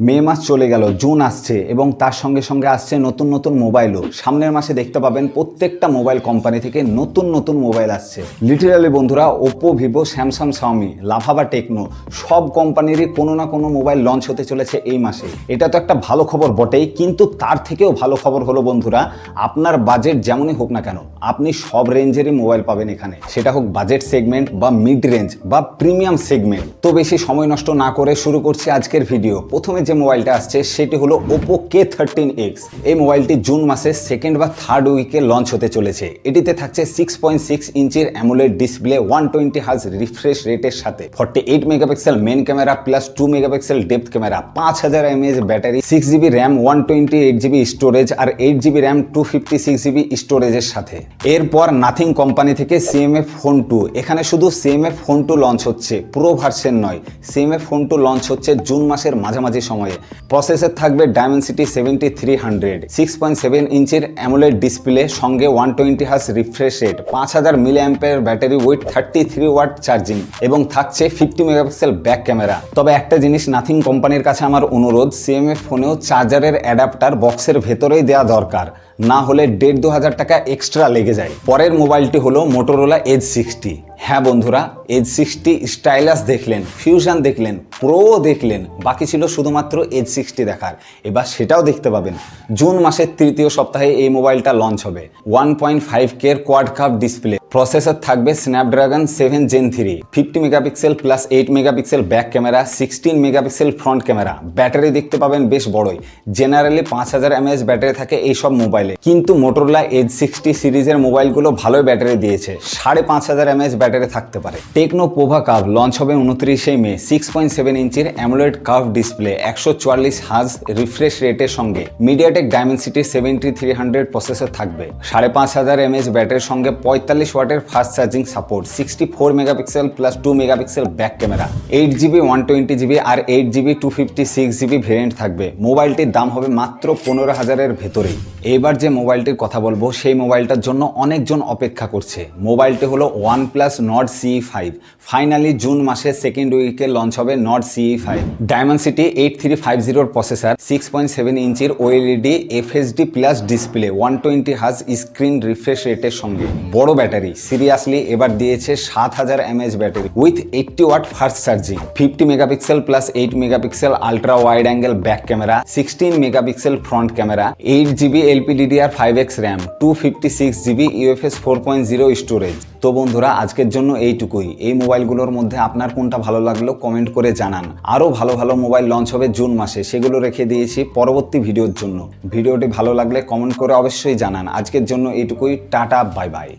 মে মাস চলে গেল, জুন আসছে এবং তার সঙ্গে সঙ্গে আসছে নতুন নতুন মোবাইলও। সামনের মাসে দেখতে পাবেন প্রত্যেকটা মোবাইল কোম্পানি থেকে নতুন নতুন মোবাইল আসছে। লিটারালি বন্ধুরা Oppo Vivo Samsung Xiaomi Lava বা টেকনো সব কোম্পানিরই কোনো না কোনো মোবাইল লঞ্চ হতে চলেছে এই মাসে। এটা তো একটা ভালো খবর বটেই, কিন্তু তার থেকেও ভালো খবর হলো বন্ধুরা, আপনার বাজেট যেমনই হোক না কেন, আপনি সব রেঞ্জেরই মোবাইল পাবেন এখানে। সেটা হোক বাজেট সেগমেন্ট বা মিড রেঞ্জ বা প্রিমিয়াম সেগমেন্ট তো বেশি সময় নষ্ট না করে শুরু করছি আজকের ভিডিও প্রথমে যে মোবাইলটা আসছে, সেটি হলো ওপো কে থার্টিন এক্স এই মোবাইলটি জুন মাসের সেকেন্ড বা থার্ড উইকে লঞ্চ হতে চলেছে। এটিতে থাকছে সিক্স পয়েন্ট সিক্স ইঞ্চির অ্যামোলেড ডিসপ্লে ওয়ান টোয়েন্টি হাজ রিফ্রেশ রেটের সাথে। Forty eight megapixel main camera plus two megapixel depth camera পাঁচ হাজার mAh battery six GB RAM one twenty eight GB storage আর eight GB RAM two fifty six GB স্টোরেজের সাথে। এরপর Nothing company থেকে CMF phone two এখানে শুধু CMF phone two launch হচ্ছে pro version নয়। সিএমএফ ফোন টু লঞ্চ হচ্ছে June মাসের মাঝামাঝি সময়ে। প্রসেসর থাকবে Dimensity seventy three hundred six point seven ইঞ্চের AMOLED display সঙ্গে one twenty hertz refresh rate পাঁচ হাজার মিলি অ্যাম্পের battery with thirty three watt charging এবং থাকছে ফিফটি মেগাপিক্সেল ব্যাক ক্যামেরা তবে একটা জিনিস নাথিং কোম্পানির কাছে আমার অনুরোধ সিএমএফ ফোনেও চার্জারের অ্যাডাপ্টার বক্সের ভেতরেই দেওয়া দরকার। না হলে দেড় দু হাজার টাকা এক্সট্রা লেগে যায়। পরের মোবাইলটি হলো মোটোরোলা এজ সিক্সটি হ্যাঁ বন্ধুরা এজ সিক্সটি স্টাইলাস দেখলেন ফিউশন দেখলেন প্রো দেখলেন, বাকি ছিল শুধুমাত্র এজ সিক্সটি দেখার। এবার সেটাও দেখতে পাবেন। জুন মাসের তৃতীয় সপ্তাহে এই মোবাইলটা লঞ্চ হবে। ওয়ান পয়েন্ট ফাইভ কের কোয়াড কাপ ডিসপ্লে প্রসেসর থাকবে Snapdragon seven gen three fifty megapixel plus eight megapixel back camera sixteen megapixel front camera battery দেখতে পাবেন বেশ বড়ই। জেনারেলি পাঁচ হাজার এমএএচ ব্যাটারি থাকে এই সব মোবাইলে কিন্তু মোটরলা এইচ সিক্সটি সিরিজের মোবাইলগুলো ভালোই ব্যাটারি দিয়েছে। সাড়ে পাঁচ হাজার এমএএচ ব্যাটারি থাকতে পারে। টেকনো পোভা কাপ লঞ্চ হবে উনত্রিশে মে সিক্স পয়েন্ট সেভেন ইঞ্চির অ্যামোলেড কার্ভ ডিসপ্লে একশো চুয়াল্লিশ হাজ রিফ্রেশ রেটের সঙ্গে। MediaTek Dimensity seventy three hundred processor থাকবে। সাড়ে পাঁচ হাজার এমএএচ ব্যাটারির সঙ্গে পঁয়তাল্লিশ ওয়াটের fast charging support sixty four megapixel plus two megapixel back camera eight GB one twenty GB আর eight GB two fifty six GB variant থাকবে। মোবাইলটির দাম হবে মাত্র পনেরো হাজারের ভেতরেই। এবার যে মোবাইলটির কথা বলব, সেই মোবাইলটার জন্য অনেকজন অপেক্ষা করছে। মোবাইলটি হলো OnePlus Nord CE five. Finally June মাসের সেকেন্ড উইকে লঞ্চ হবে Nord CE five. Dimensity eight three five জিরোর প্রসেসার সিক্স পয়েন্ট সেভেন ইঞ্চির OLED FSD plus display one twenty হাজ স্ক্রিন রিফ্রেশ রেটের সঙ্গে। বড় ব্যাটারি সিরিয়াসলি এবার দিয়েছে সাত হাজার mAh battery with eighty watt fast charging, fifty megapixel plus eight megapixel ultra wide angle back camera, sixteen megapixel front camera, eight GB LPDDR five X RAM, two fifty six GB UFS four point zero storage. তো বন্ধুরা, আজকের জন্য এইটুকুই। এই মোবাইলগুলোর মধ্যে আপনার কোনটা ভালো লাগল কমেন্ট করে জানান। আরও ভালো ভালো মোবাইল লঞ্চ হবে জুন মাসে, সেগুলো রেখে দিয়েছি পরবর্তী ভিডিওর জন্য। ভিডিওটি ভালো লাগলে কমেন্ট করে অবশ্যই জানান। আজকের জন্য এইটুকুই, টাটা, বাই বাই।